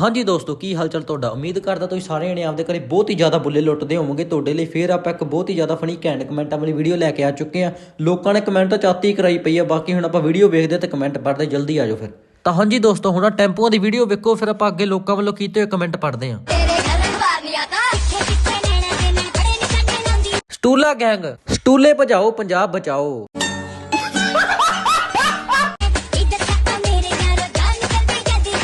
ਹਾਂਜੀ ਦੋਸਤੋ ਕੀ ਹਾਲ ਚਾਲ ਤੁਹਾਡਾ? ਉਮੀਦ ਕਰਦਾ ਤੁਸੀਂ ਸਾਰੇ ਜਣੇ ਆਪਦੇ ਘਰੇ ਬਹੁਤ ਹੀ ਜ਼ਿਆਦਾ ਬੁੱਲੇ ਲੁੱਟਦੇ ਹੋਵੋਗੇ। ਤੁਹਾਡੇ ਲਈ ਫੇਰ ਆਪਾਂ ਇੱਕ ਬਹੁਤ ਹੀ ਜ਼ਿਆਦਾ ਫਨੀ ਕੈਂਡ ਕਮੈਂਟਾਂ ਵਾਲੀ ਵੀਡੀਓ ਲੈ ਕੇ ਆ ਚੁੱਕੇ ਆ ਲੋਕਾਂ ਨੇ ਕਮੈਂਟ ਤਾਂ ਚਾਤੀ ਕਰਾਈ ਪਈ ਆ ਬਾਕੀ ਹੁਣ ਆਪਾਂ ਵੀਡੀਓ ਵੇਖਦੇ ਤੇ ਕਮੈਂਟ ਪੜ੍ਹਦੇ ਜਲਦੀ ਆ ਜਾਓ ਫਿਰ। ਤਾਂ ਹਾਂਜੀ ਦੋਸਤੋ ਹੁਣ ਟੈਂਪੂਆਂ ਦੀ ਵੀਡੀਓ ਵੇਖੋ ਫਿਰ ਆਪਾਂ ਅੱਗੇ ਲੋਕਾਂ ਵੱਲੋਂ ਕੀਤੇ ਹੋਏ ਕਮੈਂਟ ਪੜ੍ਹਦੇ ਆ। ਸਟੂਲਾ ਗੈਂਗ ਸਟੂਲੇ ਭਜਾਓ ਪੰਜਾਬ ਬਚਾਓ।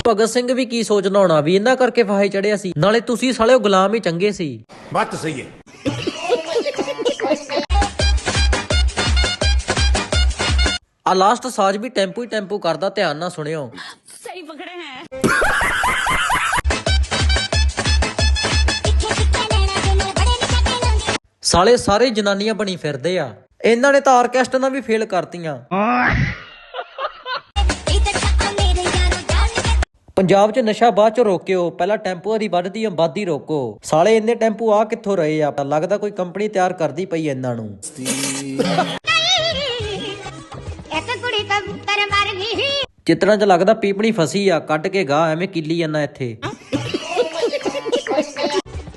ਭਗਤ ਸਿੰਘ ਵੀ ਕੀ ਸੋਚਣਾ ਹੋਣਾ ਵੀ ਇਹਨਾਂ ਕਰਕੇ ਫਾਹੇ ਚੜਿਆ ਸੀ। ਨਾਲੇ ਤੁਸੀਂ ਸਾਲਿਓ ਗੁਲਾਮ ਹੀ ਚੰਗੇ ਸੀ। ਬਾਤ ਸਹੀ ਹੈ। ਆ ਲਾਸਟ ਸਾਜ ਵੀ ਟੈਂਪੂ ਹੀ ਟੈਂਪੂ ਕਰਦਾ ਧਿਆਨ ਨਾਲ ਸੁਣਿਓ। ਸਹੀ ਪਕੜੇ ਹੈ। ਸਾਲੇ ਸਾਰੇ ਜਨਾਨੀਆਂ ਬਣੀ ਫਿਰਦੇ ਆ। ਇਹਨਾਂ ਨੇ ਤਾਂ ਆਰਕੈਸਟਰਾ ਵੀ ਫੇਲ ਕਰਤੀਆਂ। ਪੰਜਾਬ 'ਚ ਨਸ਼ਾ ਬਾਅਦ 'ਚ ਰੋਕਿਓ। ਪਹਿਲਾਂ ਟੈਂਪੂਆਂ ਦੀ ਵੱਧਦੀ ਆਬਾਦੀ ਰੋਕੋ। ਸਾਲੇ ਇੰਨੇ ਟੈਂਪੂ ਆ ਕਿੱਥੋਂ ਰਹੇ ਆ? ਲੱਗਦਾ ਕੋਈ ਕੰਪਨੀ ਤਿਆਰ ਕਰਦੀ ਪਈ ਇਹਨਾਂ ਨੂੰ। ਇੱਕ ਕੁੜੀ ਕਬੂਤਰ ਮਰ ਗਈ। ਚਿੱਤਰਾਂ 'ਚ ਲੱਗਦਾ ਪੀਪਣੀ ਫਸੀ ਆ। ਕੱਢ ਕੇ ਗਾ ਐਵੇਂ ਕਿੱਲੀ ਜਾਂਦਾ ਇੱਥੇ।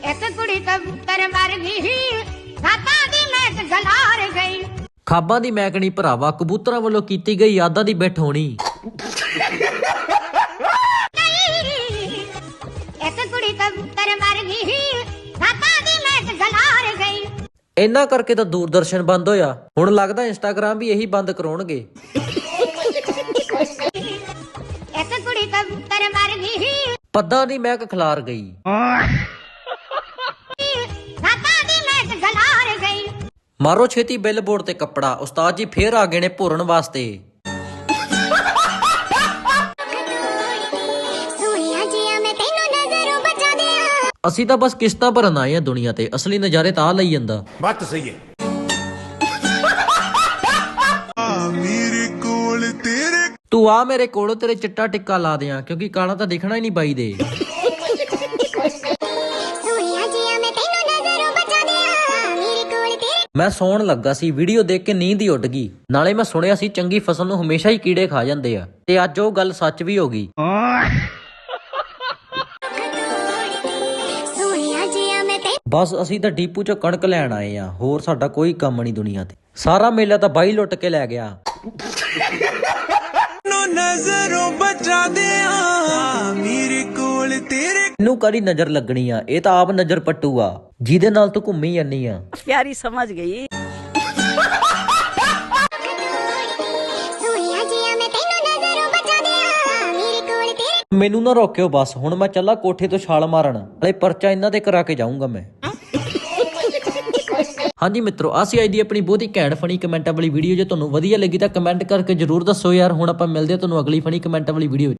ਇੱਕ ਕੁੜੀ ਕਬੂਤਰ ਮਰ ਗਈ। ਖਾਤਾ ਦੀ ਮੈਂ ਗਲਾਰ ਗਈ। ਖਾਬਾਂ ਦੀ ਮੈਕਣੀ ਭਰਾਵਾ ਕਬੂਤਰਾਂ ਵੱਲੋਂ ਕੀਤੀ ਗਈ ਯਾਦਾਂ ਦੀ ਬਿਠ ਹੋਣੀ। ਇਹਨਾਂ ਕਰਕੇ ਤਾਂ ਦੂਰਦਰਸ਼ਨ ਬੰਦ ਹੋਇਆ। ਹੁਣ ਲੱਗਦਾ ਇੰਸਟਾਗ੍ਰam ਵੀ ਇਹੀ ਬੰਦ ਕਰਾਉਣਗੇ। ਇੱਕ ਕੁੜੀ ਕਬੂਤਰ ਮਰ ਗਈ। ਪੱਦਾਂ ਦੀ ਮਹਿਕ ਖਿਲਾਰ ਗਈ। ਖਾਤਾ ਦੀ ਮੈਂ ਗਲਾਰ ਗਈ। ਮਾਰੋ ਛੇਤੀ ਬਿੱਲਬੋਰਡ ਤੇ ਕੱਪੜਾ। ਉਸਤਾਦ ਜੀ ਫੇਰ ਆ ਗਏ ਨੇ ਭੋਰਨ ਵਾਸਤੇ। ਅਸੀਂ ਤਾਂ ਬਸ ਕਿਸ਼ਤਾਂ ਭਰਨ ਆਏ ਆ ਦੁਨੀਆ ਤੇ। ਅਸਲੀ ਨਜ਼ਾਰੇ ਤਾਂ ਆ ਲਈ ਜਾਂਦਾ। ਬਾਤ ਸਹੀ ਹੈ। ਮੇਰੇ ਕੋਲ ਤੇਰੇ ਤੂੰ ਆ ਮੇਰੇ ਕੋਲ ਤੇਰੇ ਚਿੱਟਾ ਟਿੱਕਾ ਲਾ ਦਿਆਂ ਕਿਉਂਕਿ ਕਾਲਾ ਤਾਂ ਦਿਖਣਾ ਹੀ ਨਹੀਂ ਬਾਈ ਦੇ। ਸੋਹਣਿਆ ਜੀਆ ਮੈਂ ਤੈਨੂੰ ਨਜ਼ਰੋਂ ਬਚਾ ਦਿਆਂ ਮੇਰੇ ਕੋਲ ਤੇਰੇ ਮੈਂ ਸੌਣ ਲੱਗਾ ਸੀ ਵੀਡੀਓ ਦੇਖ ਕੇ ਨੀਂਦ ਹੀ ਉੱਡ ਗਈ। ਨਾਲੇ ਮੈਂ ਸੁਣਿਆ ਸੀ ਚੰਗੀ ਫਸਲ ਨੂੰ ਹਮੇਸ਼ਾ ਹੀ ਕੀੜੇ ਖਾ ਜਾਂਦੇ ਆ। ਤੇ ਅੱਜ ਉਹ ਗੱਲ ਸੱਚ ਵੀ ਹੋ ਗਈ। ਬਸ ਅਸੀਂ ਤਾਂ ਡੀਪੂ ਚੋਂ ਕਣਕ ਲੈਣ ਆਏ ਆ ਹੋਰ ਸਾਡਾ ਕੋਈ ਕੰਮ ਨਹੀਂ ਦੁਨੀਆ ਤੇ। ਸਾਰਾ ਮੇਲਾ ਤਾਂ ਬਾਈ ਲੁੱਟ ਕੇ ਲੈ ਗਿਆ। ਨੂੰ ਨਜ਼ਰੋਂ ਬਚਾ ਦਿਆਂ ਮੇਰੇ ਕੋਲ ਤੇਰੇ ਨੂੰ ਕਦੀ ਨਜ਼ਰ ਲੱਗਣੀ ਆ? ਇਹ ਤਾਂ ਆਪ ਨਜ਼ਰ ਪੱਟੂ ਆ ਜਿਹਦੇ ਨਾਲ ਤੂੰ ਘੁੰਮੀ ਜਾਂਦੀ ਆ। ਪਿਆਰੀ ਸਮਝ ਗਈ। ਮੈਨੂੰ ਨਾ ਰੋਕਿਓ ਬਸ ਹੁਣ ਮੈਂ ਚੱਲਾ ਕੋਠੇ ਤੋਂ ਛਾਲ ਮਾਰਨ। ਅਲੇ ਪਰਚਾ ਇਹਨਾਂ ਤੇ ਕਰਾ ਕੇ ਜਾਊਂਗਾ ਮੈਂ। ਹਾਂਜੀ ਮਿੱਤਰੋ ਆ ਸੀ ਆਈ ਦੀ ਆਪਣੀ ਬਹੁਤ ਹੀ ਘੈਂਟ ਫਣੀ ਕਮੈਂਟਾਂ ਵਾਲੀ ਵੀਡੀਓ ਜੇ ਤੁਹਾਨੂੰ ਵਧੀਆ ਲੱਗੀ ਤਾਂ ਕਮੈਂਟ ਕਰਕੇ ਜਰੂਰ ਦੱਸੋ ਯਾਰ। ਹੁਣ ਆਪਾਂ ਮਿਲਦੇ ਹਾਂ ਤੁਹਾਨੂੰ ਅਗਲੀ ਫਣੀ ਕਮੈਂਟ ਵਾਲੀ ਵੀਡੀਓ